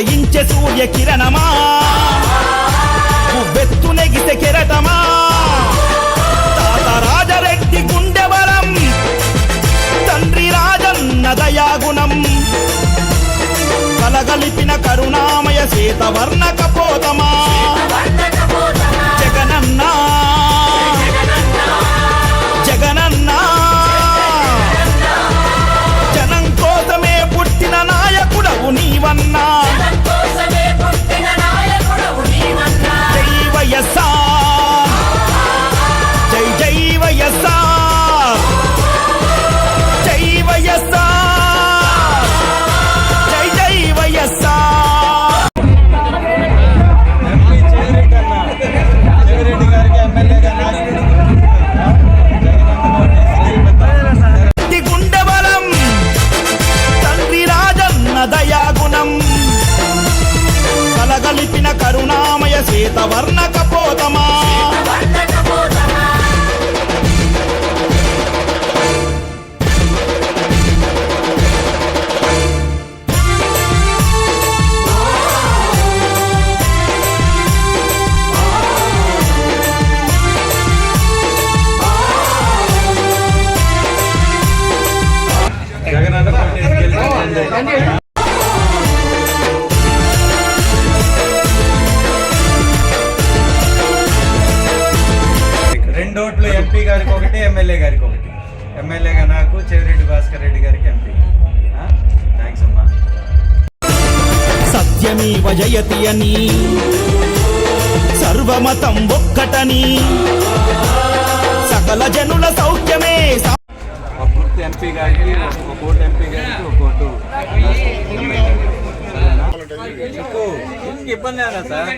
ఉదయించే సూర్య కిరణమా? నువ్వెత్తు నెగిసే కెరటమా? తాత రాజరెడ్డి గుండె బలం తండ్రి రాజన్న దయాగుణం. కలగలిపిన కరుణామయ శీతవర్ణ కపోతమా శ్వేతవర్ణ కపోతమా వర్ణకపోతమా జగన్ రెండు ఓట్లు ఎంపీ గారికి ఒకటి ఎమ్మెల్యే గారికి ఒకటి. ఎమ్మెల్యేగా నాకు చెవిరెడ్డి భాస్కర్ రెడ్డి గారికి ఎంపీ. థ్యాంక్స్ అమ్మా. సత్యమీవ జయతి అని సర్వమతం ఒక్కటని సకల జనుల సౌఖ్యమే ఒక గుర్తు ఎంపీ గారికి ఒక కోటి ఎంపీ ఇబ్బంది సార్?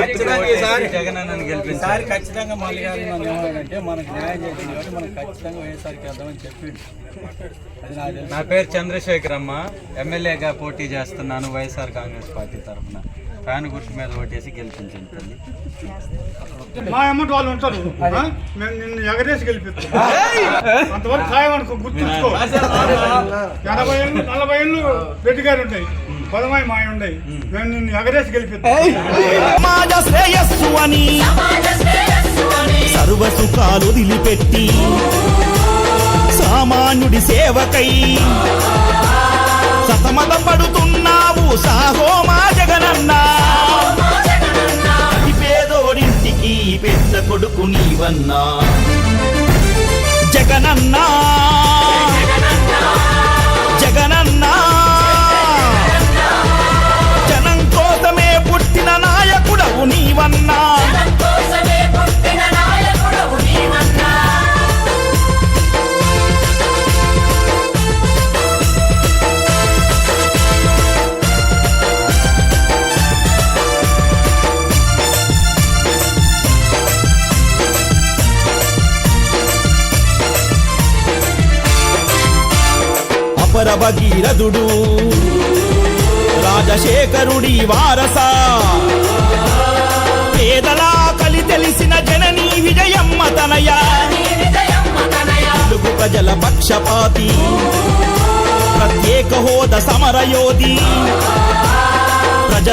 ఓటేసి జగన్ అన్నని గెలిపించాలి. ఖచ్చితంగా మళ్ళీ గారు మనం ఏమన్నాడంటే మనకు న్యాయం చేసింది కాబట్టి మనం ఖచ్చితంగా వైఎస్ఆర్కి వేద్దామని చెప్పిండు. నా పేరు చంద్రశేఖర్ అమ్మ ఎమ్మెల్యేగా పోటీ చేస్తున్నాను వైఎస్ఆర్ కాంగ్రెస్ పార్టీ తరఫున. ఫ్యాన్ గుర్తు మీద ఓటేసి గెలిపించండి తల్లి. మా అమ్మటి వాళ్ళు ఉంటారు? మేము నిన్ను ఎగరేసి గెలిపిస్తాం. అంతవరకు ఖాయం అనుకో గుర్తుంచుకో. ఎనభై ఏళ్ళు నలభై ఏళ్ళు రెడ్డి గారు ఉంటాయి. పదమై మాయ ఉన్నాయి మేము నిన్ను ఎగరేసి గెలిపిస్తాం. సమాజ శ్రేయస్సు అని. సర్వ సుఖాలు వదిలిపెట్టి సామాన్యుడి సేవకై సతమత పడుతున్నావు సాహో మా జగనన్నా. మా జగనన్నా అతి పేదోడింటికి పెద్ద కొడుకు నీవన్నా. జగనన్నా. అపర భగీరథుడు. రాజశేఖరుడి వారస. పేదలా కలి తెలిసిన జననీ విజయమ్మ తనయ. తెలుగు ప్రజల పక్షపాతి. ప్రత్యేక హోద సమరయోధి.